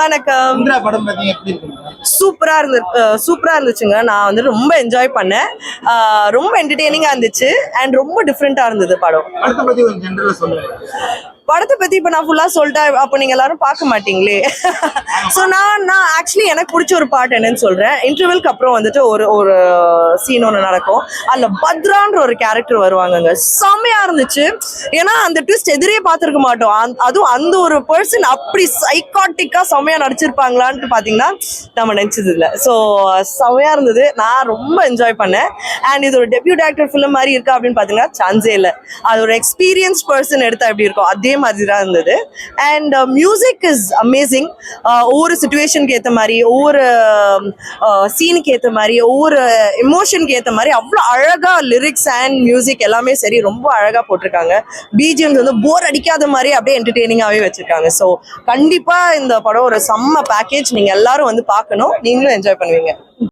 வணக்கம். இந்திரா படம் பார்த்தீங்க எப்படி இருக்குங்க சூப்பரா இருந்து சூப்பரா இருந்துச்சுங்க. நான் வந்து ரொம்ப என்ஜாய் பண்ணேன். ரொம்ப என்டர்டெய்னிங்கா இருந்துச்சு. அண்ட் ரொம்ப டிஃப்ரெண்டா இருந்தது படம். படத்தை பத்தி இப்ப நான் ஃபுல்லா சொல்லிட்டேன் அப்போ நீங்க எல்லாரும் பார்க்க மாட்டீங்களே. ஸோ நான் நான் ஆக்சுவலி எனக்கு பிடிச்ச ஒரு பாட்டு என்னன்னு சொல்றேன். இன்டர்வெல்க்கு அப்புறம் வந்துட்டு ஒரு ஒரு சீன் ஒன்று நடக்கும். அதுல பத்ரான்ற ஒரு கேரக்டர் வருவாங்கங்க. செம்மையா இருந்துச்சு. ஏன்னா அந்த ட்விஸ்ட் எதிரே பார்த்துருக்க மாட்டோம். அதுவும் அந்த ஒரு பர்சன் அப்படி சைக்காட்டிக்கா செம்மையா நடிச்சிருப்பாங்களான்ட்டு பாத்தீங்கன்னா நம்ம நினைச்சது இல்லை ஸோ செம்மையா இருந்தது. நான் ரொம்ப என்ஜாய் பண்ணேன். அண்ட் இது ஒரு டெபியூட் ஆக்டர் ஃபிலிம் மாதிரி இருக்கா அப்படின்னு பாத்தீங்கன்னா சான்ஸே இல்லை. அது ஒரு எக்ஸ்பீரியன்ஸ் பர்சன் எடுத்தா எப்படி இருக்கும்? அதே மாதிரி தான் இருந்தது அண்ட் மியூசிக் இஸ் அமேசிங் ஒவ்வொரு சுச்சுவேஷனுக்கு ஏற்ற மாதிரி ஒவ்வொரு um, uh, சீனுக்கு ஏற்ற மாதிரி ஒவ்வொரு எமோஷனுக்கு ஏற்ற மாதிரி அவ்வளோ அழகா லிரிக்ஸ் அண்ட் மியூசிக் எல்லாமே சரி ரொம்ப அழகா போட்டிருக்காங்க. பிஜிஎம்ஸ் வந்து போர் அடிக்காத மாதிரி அப்படியே என்டர்டெய்னிங்காகவே வச்சிருக்காங்க. ஸோ கண்டிப்பா இந்த படம் ஒரு செம்ம பேக்கேஜ் நீங்க எல்லாரும் வந்து பார்க்கணும். நீங்களும் என்ஜாய் பண்ணுவீங்க.